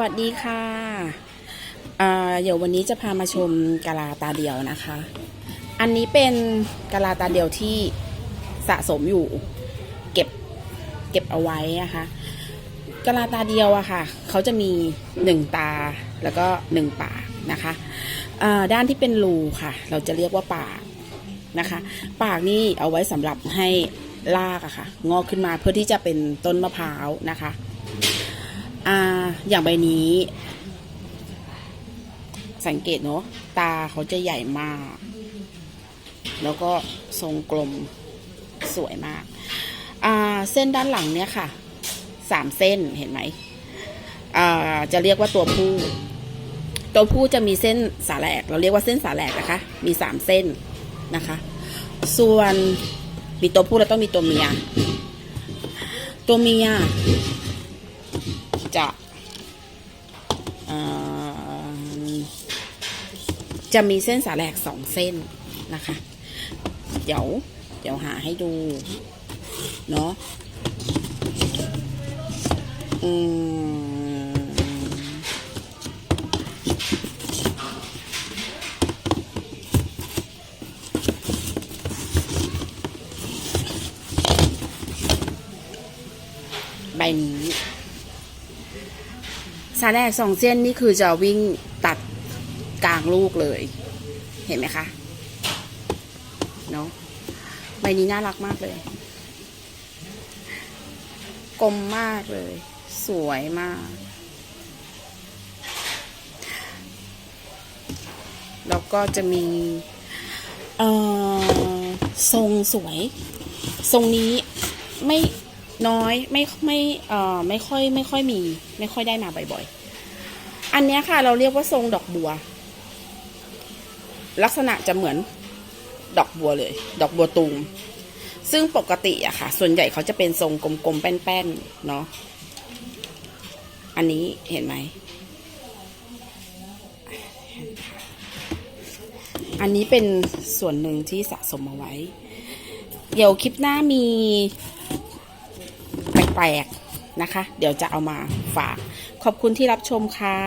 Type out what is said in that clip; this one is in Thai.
วัสดีค่ะเดี๋ยววันนี้จะพามาชมกะลาตาเดียวนะคะ อันนี้เป็นกะลาตาเดียวที่สะสมอยู่เก็บเก็บเอาไว้นะคะกะลาตาเดียวอะค่ะ เขาจะมีหนึ่งตาแล้วก็หนึ่งปากนะคะอ่าด้านที่เป็นรูค่ะ เราจะเรียกว่าปากนะคะ ปากนี่เอาไว้สำหรับให้ลากอะค่ะ งอกขึ้นมาเพื่อที่จะเป็นต้นมะพร้าวนะคะ อ่า อย่างใบนี้ สังเกตเนาะตาเขาจะใหญ่มาก แล้วก็ทรงกลมสวยมาก อ่า เส้นด้านหลังเนี่ยค่ะสามเส้นเห็นไหมอ่าจะเรียกว่าตัวผู้ ตัวผู้จะมีเส้นสาแหลก เราเรียกว่าเส้นสาแหลกนะคะ มีสามเส้นนะคะ ส่วนมีตัวผู้แล้วต้องมีตัวเมีย ตัวเมีย จะจะมีเส้นสาแหลกสองเส้นนะคะ เดี๋ยวเดี๋ยวหาให้ดู เนาะอืมใบนี้ สาแรกสองเส้นนี่คือจะวิ่งตัดกลางลูกเลย เห็นไหมคะเนาะใบนี้น่ารักมากเลย กลมมากเลย สวยมาก แล้วก็จะมีเอ่อทรงสวย ทรงนี้ไม่ น้อยไม่ไม่เอ่อไม่ค่อยไม่ค่อยมี ไม่ค่อยได้มาบ่อยๆ อันนี้ค่ะเราเรียกว่าทรงดอกบัว ลักษณะจะเหมือนดอกบัวเลย ดอกบัวตูม ซึ่งปกติอะค่ะ ส่วนใหญ่เขาจะเป็นทรงกลมๆแป้นๆเนาะอันนี้เห็นไหม อันนี้เป็นส่วนหนึ่งที่สะสมเอาไว้ เดี๋ยวคลิปหน้ามี แปลกนะคะ เดี๋ยวจะเอามาฝาก ขอบคุณที่รับชมค่ะ